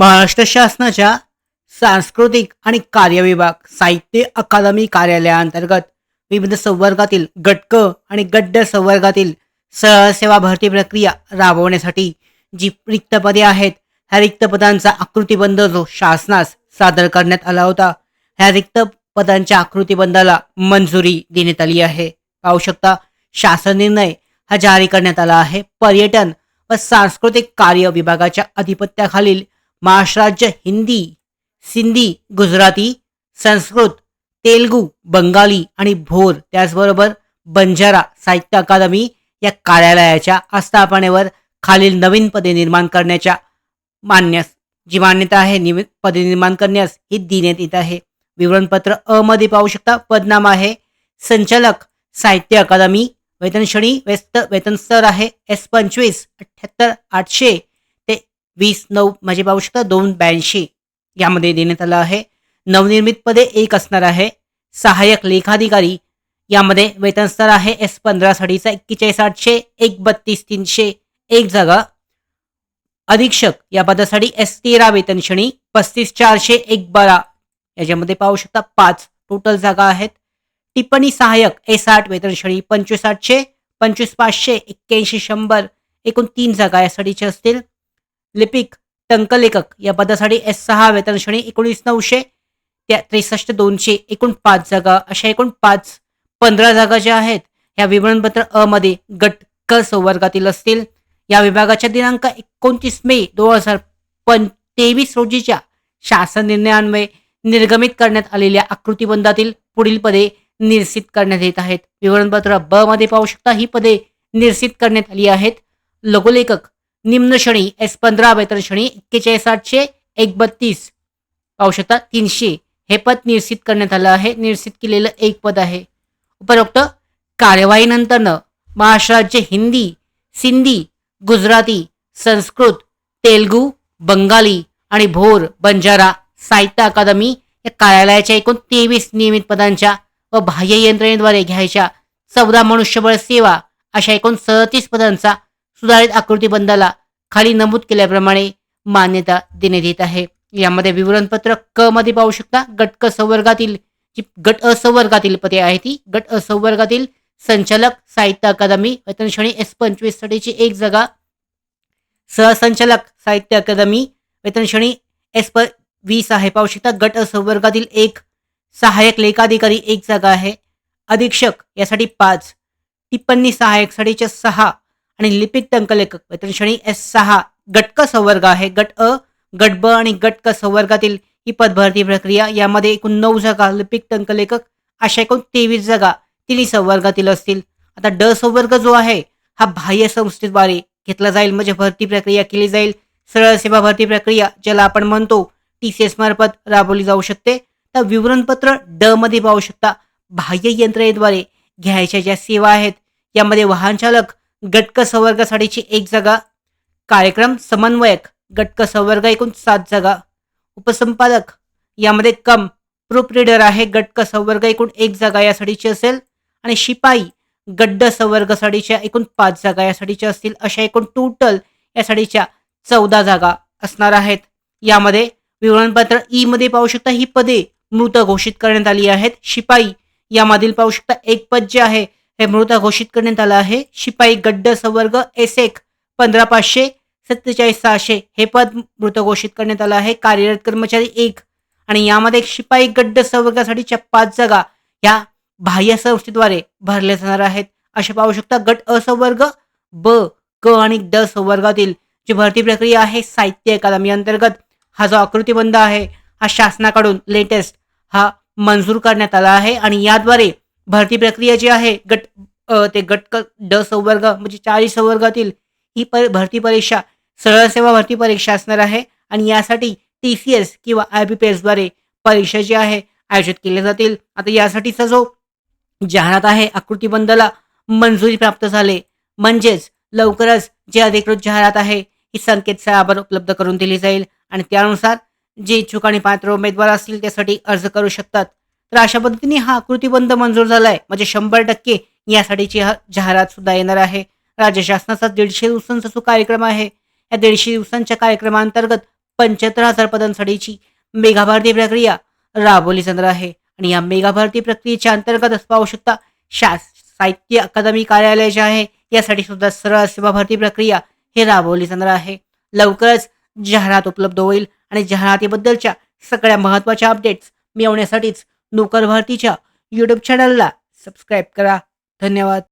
महाराष्ट्र शासनाच्या सांस्कृतिक आणि कार्यविभाग साहित्य अकादमी कार्यालयाअंतर्गत विविध संवर्गातील गटक आणि गड्ड संवर्गातील सहसेवा भरती प्रक्रिया राबवण्यासाठी जी रिक्त पदे आहेत ह्या रिक्त पदांचा आकृतीबंध जो शासनास सादर करण्यात आला होता ह्या रिक्त पदांच्या आकृतीबंधाला मंजुरी देण्यात आली आहे. पाहू शकता शासन निर्णय हा जारी करण्यात आला आहे. पर्यटन व सांस्कृतिक कार्य विभागाच्या अधिपत्याखालील महाराष्ट्राज्य हिंदी सिंधी गुजराती संस्कृत तेलगू बंगाली आणि भोर त्याचबरोबर बंजारा साहित्य अकादमी या कार्यालयाच्या आस्थापनेवर खालील नवीन पदे निर्माण करण्याच्या मान्यस जी मान्यता आहे निवि पदे निर्माण करण्यास ही देण्यात येत आहे. विवरणपत्र अ मध्ये पाहू शकता. पदनाम आहे. संचालक साहित्य अकादमी. वेतन श्रेणी व्यस्त वेतन स्तर आहे. एस पंचवीस अठ्ठ्याहत्तर आठशे वीस नऊ म्हणजे पाहू शकता दोन ब्याऐंशी यामध्ये देण्यात आलं आहे. नवनिर्मित पदे एक असणार आहे. सहाय्यक लेखाधिकारी यामध्ये वेतनस्तर आहे. एस पंधरासाठीचा एक्केचाळीस आठशे एक बत्तीस तीनशे एक जागा. अधीक्षक या पदासाठी एस तेरा वेतन श्रेणी पस्तीस चारशे एक बारा. याच्यामध्ये पाहू शकता पाच टोटल जागा आहेत. टिप्पणी सहाय्यक एस आठ वेतन श्रेणी पंचवीस आठशे पंचवीस पाचशे एक्क्याऐंशी शंभर. एकूण तीन जागा यासाठीच्या असतील. लिपिक टंकलेखक या पदासाठी एस सहा वेतन श्रेणी एकोणीस नऊशे त्या त्रेसष्ट दोनशे एकूण पाच जागा अशा एकूण पाच पंधरा जागा ज्या आहेत ह्या विवरणपत्र अ मध्ये गट क संवर्गातील असतील. या विभागाच्या दिनांक एकोणतीस मे दोन हजार पण तेवीस रोजीच्या शासन निर्णयान्वये निर्गमित करण्यात आलेल्या आकृतीबंधातील पुढील पदे निरसित करण्यात येत आहेत. विवरणपत्र ब मध्ये पाहू शकता ही पदे निरसित करण्यात आली आहेत. लघुलेखक निम्न श्रेणी एस पंधरा वेतन श्रेणी एक्केचाळीस आठशे एक बत्तीस पाहू शकता तीनशे. हे पद निरसित करण्यात आलं आहे. निरसित केलेलं एक पद आहे. उपरोक्त कार्यवाहीनंतरनं महाराष्ट्र राज्य हिंदी सिंधी गुजराती संस्कृत तेलगू बंगाली आणि भोर बंजारा साहित्य अकादमी या कार्यालयाच्या एकूण तेवीस नियमित पदांच्या व बाह्य यंत्रणेद्वारे घ्यायच्या चौदा मनुष्यबळ सेवा अशा एकूण सदतीस पदांचा सुधारित आकृतीबंधाला खाली नमूद केल्याप्रमाणे मान्यता देण्यात येत आहे. यामध्ये विवरणपत्र क मध्ये पाहू शकता. गट क संवर्गातील जी गट असंवर्गातील पदे आहे ती. गट असंवर्गातील संचालक साहित्य अकादमी वेतन श्रेणी एस पंचवीस साठीची एक जागा. सहसंचालक साहित्य अकादमी वेतन श्रेणी एस प वीस आहे. पाहू शकता. गट असंवर्गातील एक सहाय्यक लेखाधिकारी एक जागा आहे. अधीक्षक यासाठी पाच. टिप्पणी सहाय्यकसाठीच्या सहा. आणि लिपिक टंकलेखक. वेतन श्रेणी एस सहा गटक संवर्ग आहे. गट अ गट ब आणि गट क संवर्गातील ही पदभरती प्रक्रिया. यामध्ये एकूण नऊ जागा लिपिक टंकलेखक अशा एकूण तेवीस जागा तिन्ही संवर्गातील असतील. आता ड संवर्ग जो आहे हा बाह्य संस्थेद्वारे घेतला जाईल. म्हणजे भरती प्रक्रिया केली जाईल. सरळ सेवा भरती प्रक्रिया ज्याला आपण म्हणतो टी सी एस मार्फत राबवली जाऊ शकते. तर विवरणपत्र ड मध्ये पाहू शकता. बाह्य यंत्रणेद्वारे घ्यायच्या ज्या सेवा आहेत यामध्ये वाहन चालक गटक संवर्गासाठीची एक जागा कार्यक्रम समन्वयक गटक संवर्ग एकूण सात जागा उपसंपादक यामध्ये कम प्रूफ रीडर आहे गटक संवर्ग एकूण एक जागा यासाठीची असेल आणि शिपाई गड्ड संवर्गासाठीच्या एकूण पाच जागा यासाठीच्या असतील अशा एकूण टोटल यासाठीच्या चौदा जागा असणार आहेत. यामध्ये विवरणपत्र ई मध्ये पाहू शकता ही पदे मृत घोषित करण्यात आली आहेत. शिपाई यामधील पाहू शकता एक पद जे आहे हे मृत घोषित करण्यात आलं आहे. शिपाई गड्ड संवर्ग एस एक पंधरा पाचशे सत्तेचाळीस सहाशे. हे पद मृत घोषित करण्यात आलं आहे. कार्यरत कर्मचारी एक. आणि यामध्ये शिपाई गड्ड संवर्गासाठीच्या पाच जागा या बाह्य संस्थेद्वारे भरल्या जाणार आहेत. असे पाहू शकता गट असंवर्ग ब क आणि ड संवर्गातील जी भरती प्रक्रिया आहे साहित्य अकादमी अंतर्गत हा जो आकृतीबंध आहे हा शासनाकडून लेटेस्ट हा मंजूर करण्यात आला आहे. आणि याद्वारे भरती प्रक्रिया जी आहे गट ते गट क ड संवर्ग म्हणजे चाळीस संवर्गातील ही पर भरती परीक्षा सरळ सेवा भरती परीक्षा असणार आहे. आणि यासाठी टी सी एस किंवा आय बी पी एसद्वारे परीक्षा जी आहे आयोजित केल्या जातील. आता यासाठीचा जो जाहिरात आहे आकृतीबंधाला मंजुरी प्राप्त झाले. म्हणजेच लवकरच जे अधिकृत जाहिरात आहे ही संकेतस्थळावर उपलब्ध करून दिली जाईल. आणि त्यानुसार जे इच्छुक आणि पात्र उमेदवार असतील त्यासाठी अर्ज करू शकतात. तर अशा पद्धतीने हा आकृतीबंध मंजूर झाला आहे म्हणजे शंभर टक्के यासाठीची जाहिरात सुद्धा येणार आहे. राज्य शासनाचा दीडशे दिवसांचा जो कार्यक्रम आहे या दीडशे दिवसांच्या कार्यक्रमांतर्गत पंच्याहत्तर हजार पदांसाठीची मेगा प्रक्रिया राबवली जाणार आहे. आणि या मेगा प्रक्रियेच्या अंतर्गत पाहू शकता शास साहित्य अकादमी कार्यालय जे आहे यासाठी सुद्धा सरळ सेवा भरती प्रक्रिया हे राबवली जाणार आहे. लवकरच जाहिरात उपलब्ध होईल. आणि जाहिरातीबद्दलच्या सगळ्या महत्त्वाच्या अपडेट्स मिळवण्यासाठीच नोकर भारतीच्या यूट्यूब चॅनलला सबस्क्राईब करा. धन्यवाद.